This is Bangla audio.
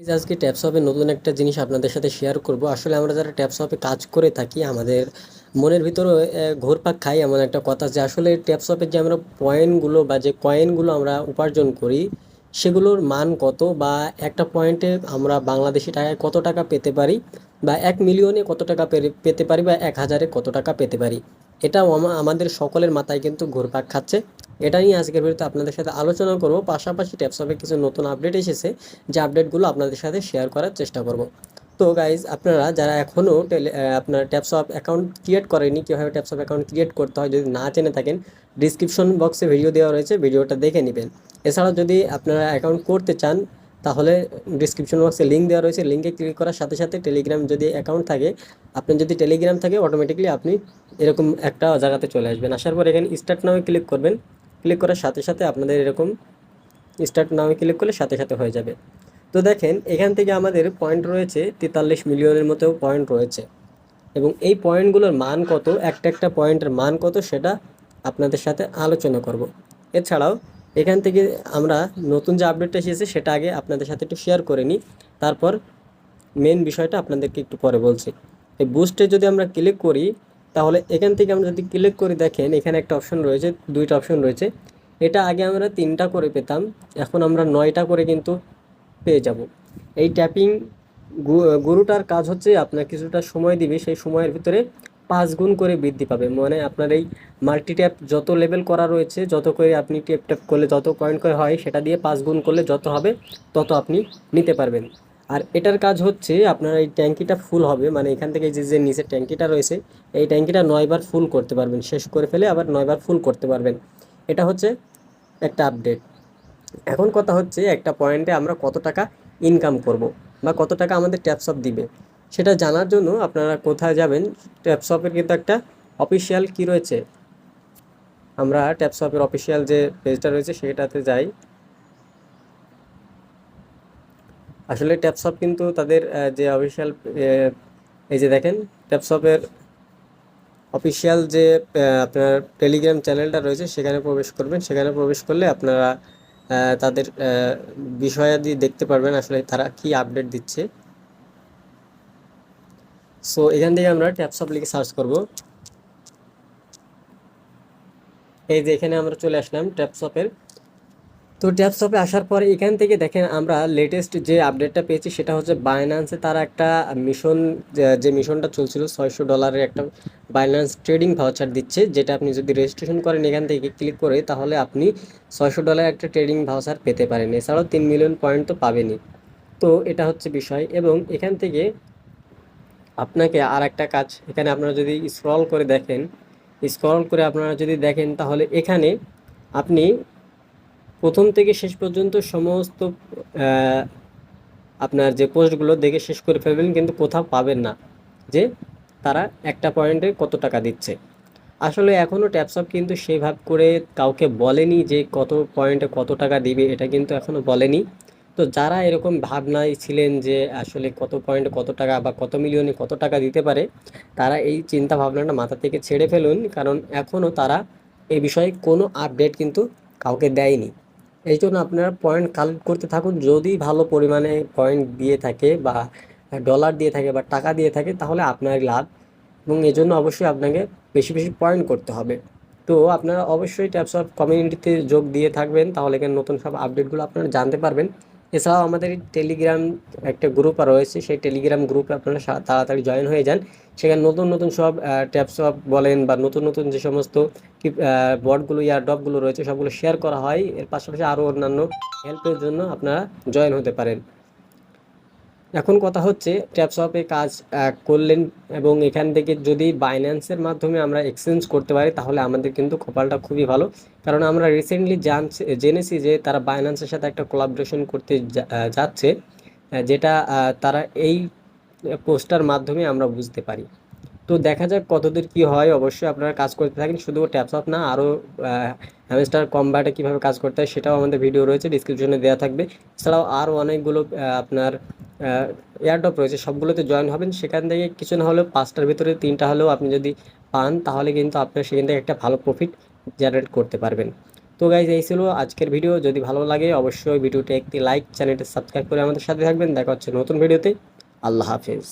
আজকে ট্যাপসপে নতুন একটা জিনিস আপনাদের সাথে শেয়ার করব। আসলে আমরা যারা ট্যাপসপে কাজ করে থাকি, আমাদের মনের ভিতরে ঘোরপাক খাই এমন একটা কথা যে আসলে ট্যাপসপের যে আমরা পয়েন্টগুলো বা যে কয়েনগুলো আমরা উপার্জন করি, সেগুলোর মান কত বা একটা পয়েন্টে আমরা বাংলাদেশি টাকায় কত টাকা পেতে পারি বা এক মিলিয়নে কত টাকা পেতে পারি বা এক হাজারে কত টাকা পেতে পারি। আমা- আমাদের সকলের মাথায় কিন্তু ঘুরপাক খাচ্ছে। এটা নিয়ে আজকের ভিডিওতে আপনাদের সাথে আলোচনা করব। পাশাপাশি ট্যাপসপে কিছু নতুন আপডেট এসেছে, যে আপডেটগুলো আপনাদের সাথে শেয়ার করার চেষ্টা করব। তো গাইজ আপনারা যারা এখনও আপনার ট্যাপসপ অ্যাকাউন্ট ক্রিয়েট করেনি কীভাবে ট্যাপসপ অ্যাকাউন্ট ক্রিয়েট করতে হয় যদি না জেনে থাকেন ডিসক্রিপশন বক্সে ভিডিও দেওয়া রয়েছে ভিডিওটা দেখে নেবেন। এছাড়াও যদি আপনারা অ্যাকাউন্ট করতে চান তাহলে ডিসক্রিপশন বক্সে লিঙ্ক দেওয়া রয়েছে। লিঙ্কে ক্লিক করার সাথে সাথে টেলিগ্রাম যদি অ্যাকাউন্ট থাকে আপনার যদি টেলিগ্রাম থাকে অটোমেটিকলি আপনি এরকম একটা জায়গাতে চলে আসবেন। আসার পর এখানে স্টার্ট নামে ক্লিক করবেন। ক্লিক করার সাথে সাথে আপনাদের এরকম স্টার্ট নামে ক্লিক করলে সাথে সাথে হয়ে যাবে। তো দেখেন, এখান থেকে আমাদের পয়েন্ট রয়েছে তেতাল্লিশ মিলিয়নের মতো পয়েন্ট রয়েছে। এবং এই পয়েন্টগুলোর মান কত, একটা একটা পয়েন্টের মান কত, সেটা আপনাদের সাথে আলোচনা করব। এছাড়াও এখান থেকে আমরা নতুন যে আপডেটটা এসেছে, সেটা আগে আপনাদের সাথে একটু শেয়ার করে নিই। তারপর মেন বিষয়টা আপনাদেরকে একটু পরে বলছি। এই বুস্টে যদি আমরা ক্লিক করি, তাহলে এখান থেকে আমরা যদি ক্লিক করি দেখেন, এখানে একটা অপশন রয়েছে, দুইটা অপশন রয়েছে। এটা আগে আমরা তিনটা করে পেতাম, এখন আমরা নয়টা করে কিন্তু পেয়ে যাব। এই ট্যাপিং গুরুটার কাজ হচ্ছে আপনার কিছুটা সময় দিবে, সেই সময়ের ভিতরে পাঁচ গুণ করে বৃদ্ধি পাবে। মানে আপনার এই মাল্টি ট্যাপ যত লেভেল করা রয়েছে, যত করে আপনি ট্যাপ ট্যাপ করলে, যত পয়েন্ট করে হয়, সেটা দিয়ে পাঁচ গুণ করলে যত হবে, তত আপনি নিতে পারবেন। আর এটার কাজ হচ্ছে, আপনার এই ট্যাঙ্কিটা ফুল হবে। মানে এখান থেকে যে যে নিচের ট্যাঙ্কিটা রয়েছে, এই ট্যাঙ্কিটা নয়বার ফুল করতে পারবেন। শেষ করে ফেলে আবার নয়বার ফুল করতে পারবেন। এটা হচ্ছে একটা আপডেট এখন কথা হচ্ছে, একটা পয়েন্টে আমরা কত টাকা ইনকাম করব বা কত টাকা আমাদের ট্যাপসপ দিবে। সেটা জানার জন্য আপনারা কোথায় যাবেন? ট্যাপসপের কিন্তু একটা অফিসিয়াল কি রয়েছে? আমরা ট্যাপসপের অফিসিয়াল যে পেজটা রয়েছে সেটাতে যাই। আসলে ট্যাপসপ কিন্তু তাদের যে অফিসিয়াল এই যে দেখেন ট্যাপসপের অফিসিয়াল যে আপনার টেলিগ্রাম চ্যানেলটা রয়েছে, সেখানে প্রবেশ করবেন। সেখানে প্রবেশ করলে আপনারা তাদের বিষয়াদি দেখতে পারবেন আসলে তারা কি আপডেট দিচ্ছে। সো এখান থেকে আমরা ট্যাপসপ লিখে সার্চ করব। এই যে এখানে আমরা চলে আসলাম ট্যাপসপের তো ট্যাপসপে আসার পরে এখান থেকে দেখেন আমরা লেটেস্ট যে আপডেটটা পেয়েছি, সেটা হচ্ছে বাইন্যান্সে তারা একটা মিশন যে মিশনটা চলছিল, ছয়শো ডলারের একটা বাইন্যান্স ট্রেডিং ভাউচার দিচ্ছে, যেটা আপনি যদি রেজিস্ট্রেশন করেন এখান থেকে ক্লিক করে, তাহলে আপনি ছয়শো ডলার একটা ট্রেডিং ভাউচার পেতে পারেন। এছাড়াও তিন মিলিয়ন পয়েন্ট তো পাবেনই। তো এটা হচ্ছে বিষয়। এবং এখান থেকে আপনাকে আর একটা কাজ, এখানে আপনারা যদি স্ক্রল করে দেখেন স্ক্রল করে আপনারা যদি দেখেন, তাহলে এখানে আপনি প্রথম থেকে শেষ পর্যন্ত সমস্ত আপনার যে পোস্টগুলো দেখে শেষ করে ফেলবেন, কিন্তু কোথাও পাবেন না। যে তারা একটা পয়েন্টে কত টাকা দিচ্ছে। আসলে এখনও ট্যাপসপ কিন্তু সেইভাবে করে কাউকে বলেনি যে কত পয়েন্টে কত টাকা দিবে, এটা কিন্তু এখনও বলেনি। তো যারা এরকম ভাবনায় ছিলেন যে আসলে কত পয়েন্ট কত টাকা বা কত মিলিয়নে কত টাকা দিতে পারে, তারা এই চিন্তা ভাবনাটা মাথা থেকে ছেড়ে ফেলুন, কারণ এখনও তারা এই বিষয়ে কোনো আপডেট কিন্তু কাউকে দেয়নি। এই জন্য আপনারা পয়েন্ট কালেক্ট করতে থাকুন। যদি ভালো পরিমাণে পয়েন্ট দিয়ে থাকে বা ডলার দিয়ে থাকে বা টাকা দিয়ে থাকে, তাহলে আপনার লাভ এবং এই জন্য অবশ্যই আপনাকে বেশি বেশি পয়েন্ট করতে হবে। তো আপনারা অবশ্যই ট্যাপস অফ কমিউনিটিতে যোগ দিয়ে থাকবেন, তাহলে নতুন সব আপডেটগুলো আপনারা জানতে পারবেন। এছাড়াও আমাদের টেলিগ্রাম একটা গ্রুপ রয়েছে, সেই টেলিগ্রাম গ্রুপে আপনারা তাড়াতাড়ি জয়েন হয়ে যান। সেখানে নতুন নতুন সব ট্যাপসপ বলেন বা নতুন নতুন যে সমস্ত, কি বটগুলো ইয়ার ডপগুলো রয়েছে, সবগুলো শেয়ার করা হয়। এর পাশাপাশি আরও অন্যান্য হেল্পের জন্য আপনারা জয়েন হতে পারেন। এখন কথা হচ্ছে ট্যাপসপে কাজ করলেন এবং এখান থেকে যদি বাইন্যান্সের মাধ্যমে আমরা এক্সচেঞ্জ করতে পারি, তাহলে আমাদের কিন্তু কপালটা খুবই ভালো। কারণ আমরা রিসেন্টলি জানছি, জেনেছি যে তারা বাইন্যান্সের সাথে একটা কোলাবোরেশন করতে যাচ্ছে যেটা তারা এই পোস্টার মাধ্যমে আমরা বুঝতে পারি। তো দেখা যাক কতদূর কি হয়, অবশ্যই আপনারা কাজ করতে থাকেন, শুধু ট্যাপসপ না আরও হ্যামস্টার কম্বাটে কীভাবে কাজ করতে হয়, সেটাও আমাদের ভিডিও রয়েছে ডিসক্রিপশনে দেওয়া থাকবে। এছাড়াও আরও অনেকগুলো আপনার এয়ারড্রপ রয়েছে, সবগুলোতে জয়েন হবেন। সেখান থেকে কিছু না হলেও পাঁচটার ভিতরে তিনটা হলেও আপনি যদি পান, তাহলে কিন্তু আপনার সেখান থেকে একটা ভালো প্রফিট জেনারেট করতে পারবেন। তো গাইজ এই ছিল আজকের ভিডিও যদি ভালো লাগে, অবশ্যই ভিডিওতে একটি লাইক চ্যানেলটি সাবস্ক্রাইব করে আমাদের সাথে থাকবেন। দেখা হচ্ছে নতুন ভিডিওতে আল্লাহ হাফেজ।